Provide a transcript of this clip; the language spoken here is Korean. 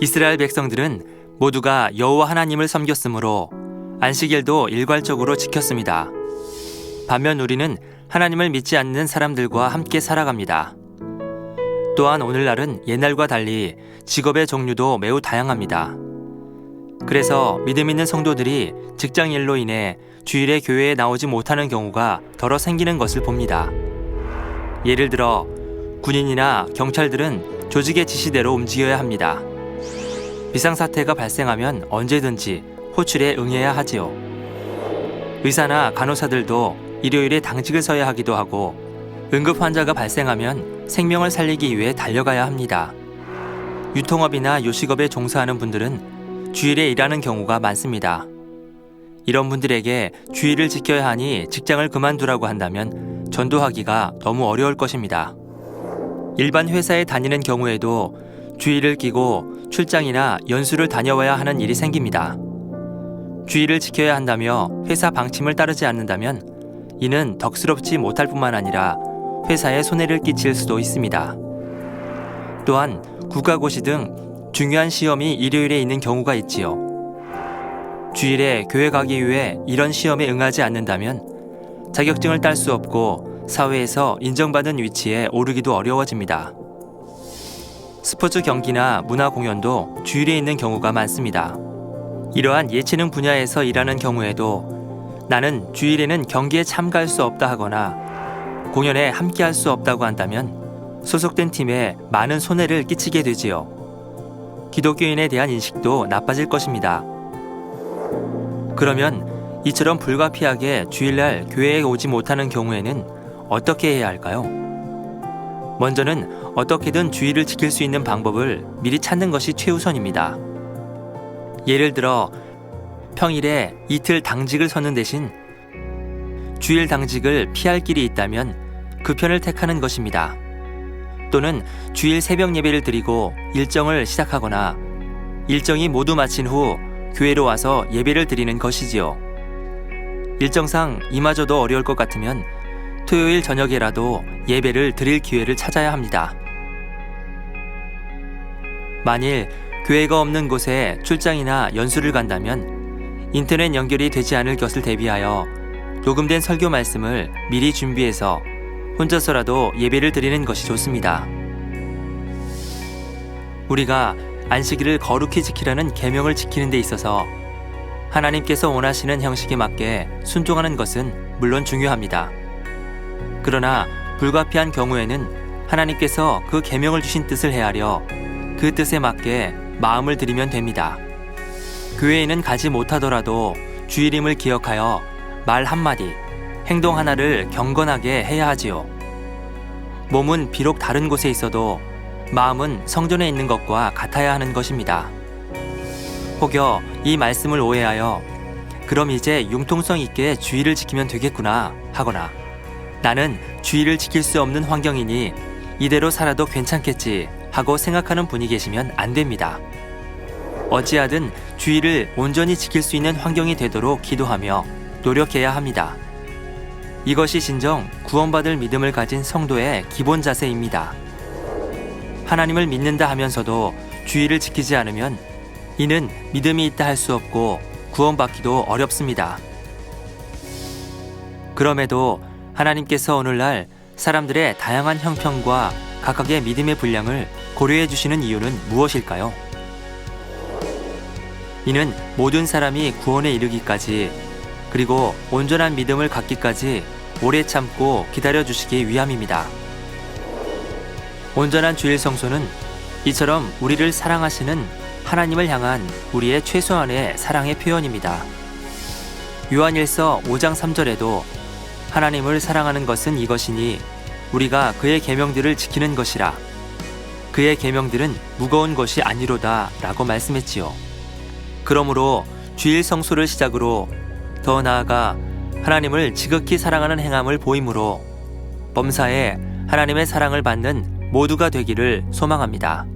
이스라엘 백성들은 모두가 여호와 하나님을 섬겼으므로 안식일도 일괄적으로 지켰습니다. 반면 우리는 하나님을 믿지 않는 사람들과 함께 살아갑니다. 또한 오늘날은 옛날과 달리 직업의 종류도 매우 다양합니다. 그래서 믿음 있는 성도들이 직장 일로 인해 주일에 교회에 나오지 못하는 경우가 덜어 생기는 것을 봅니다. 예를 들어 군인이나 경찰들은 조직의 지시대로 움직여야 합니다. 비상사태가 발생하면 언제든지 호출에 응해야 하지요. 의사나 간호사들도 일요일에 당직을 서야 하기도 하고 응급 환자가 발생하면 생명을 살리기 위해 달려가야 합니다. 유통업이나 요식업에 종사하는 분들은 주일에 일하는 경우가 많습니다. 이런 분들에게 주일을 지켜야 하니 직장을 그만두라고 한다면 전도하기가 너무 어려울 것입니다. 일반 회사에 다니는 경우에도 주일을 끼고 출장이나 연수를 다녀와야 하는 일이 생깁니다. 주일을 지켜야 한다며 회사 방침을 따르지 않는다면 이는 덕스럽지 못할 뿐만 아니라 회사에 손해를 끼칠 수도 있습니다. 또한 국가고시 등 중요한 시험이 일요일에 있는 경우가 있지요. 주일에 교회 가기 위해 이런 시험에 응하지 않는다면 자격증을 딸 수 없고 사회에서 인정받은 위치에 오르기도 어려워집니다. 스포츠 경기나 문화 공연도 주일에 있는 경우가 많습니다. 이러한 예체능 분야에서 일하는 경우에도 나는 주일에는 경기에 참가할 수 없다 하거나 공연에 함께 할 수 없다고 한다면 소속된 팀에 많은 손해를 끼치게 되지요. 기독교인에 대한 인식도 나빠질 것입니다. 그러면 이처럼 불가피하게 주일날 교회에 오지 못하는 경우에는 어떻게 해야 할까요? 먼저는 어떻게든 주일을 지킬 수 있는 방법을 미리 찾는 것이 최우선입니다. 예를 들어 평일에 이틀 당직을 서는 대신 주일 당직을 피할 길이 있다면 그 편을 택하는 것입니다. 또는 주일 새벽 예배를 드리고 일정을 시작하거나 일정이 모두 마친 후 교회로 와서 예배를 드리는 것이지요. 일정상 이마저도 어려울 것 같으면 토요일 저녁에라도 예배를 드릴 기회를 찾아야 합니다. 만일 교회가 없는 곳에 출장이나 연수를 간다면 인터넷 연결이 되지 않을 것을 대비하여 녹음된 설교 말씀을 미리 준비해서 혼자서라도 예배를 드리는 것이 좋습니다. 우리가 안식일을 거룩히 지키라는 계명을 지키는 데 있어서 하나님께서 원하시는 형식에 맞게 순종하는 것은 물론 중요합니다. 그러나 불가피한 경우에는 하나님께서 그 계명을 주신 뜻을 헤아려 그 뜻에 맞게 마음을 들이면 됩니다. 교회에는 가지 못하더라도 주일임을 기억하여 말 한마디, 행동 하나를 경건하게 해야 하지요. 몸은 비록 다른 곳에 있어도 마음은 성전에 있는 것과 같아야 하는 것입니다. 혹여 이 말씀을 오해하여 그럼 이제 융통성 있게 주의를 지키면 되겠구나 하거나 나는 주의를 지킬 수 없는 환경이니 이대로 살아도 괜찮겠지 하고 생각하는 분이 계시면 안 됩니다. 어찌하든 주의를 온전히 지킬 수 있는 환경이 되도록 기도하며 노력해야 합니다. 이것이 진정 구원받을 믿음을 가진 성도의 기본 자세입니다. 하나님을 믿는다 하면서도 주의를 지키지 않으면 이는 믿음이 있다 할 수 없고 구원받기도 어렵습니다. 그럼에도 하나님께서 오늘날 사람들의 다양한 형편과 각각의 믿음의 분량을 고려해 주시는 이유는 무엇일까요? 이는 모든 사람이 구원에 이르기까지 그리고 온전한 믿음을 갖기까지 오래 참고 기다려 주시기 위함입니다. 온전한 주일 성소는 이처럼 우리를 사랑하시는 하나님을 향한 우리의 최소한의 사랑의 표현입니다. 요한일서 5장 3절에도 하나님을 사랑하는 것은 이것이니 우리가 그의 계명들을 지키는 것이라 그의 계명들은 무거운 것이 아니로다라고 말씀했지요. 그러므로 주일 성소를 시작으로 더 나아가 하나님을 지극히 사랑하는 행함을 보임으로 범사에 하나님의 사랑을 받는 모두가 되기를 소망합니다.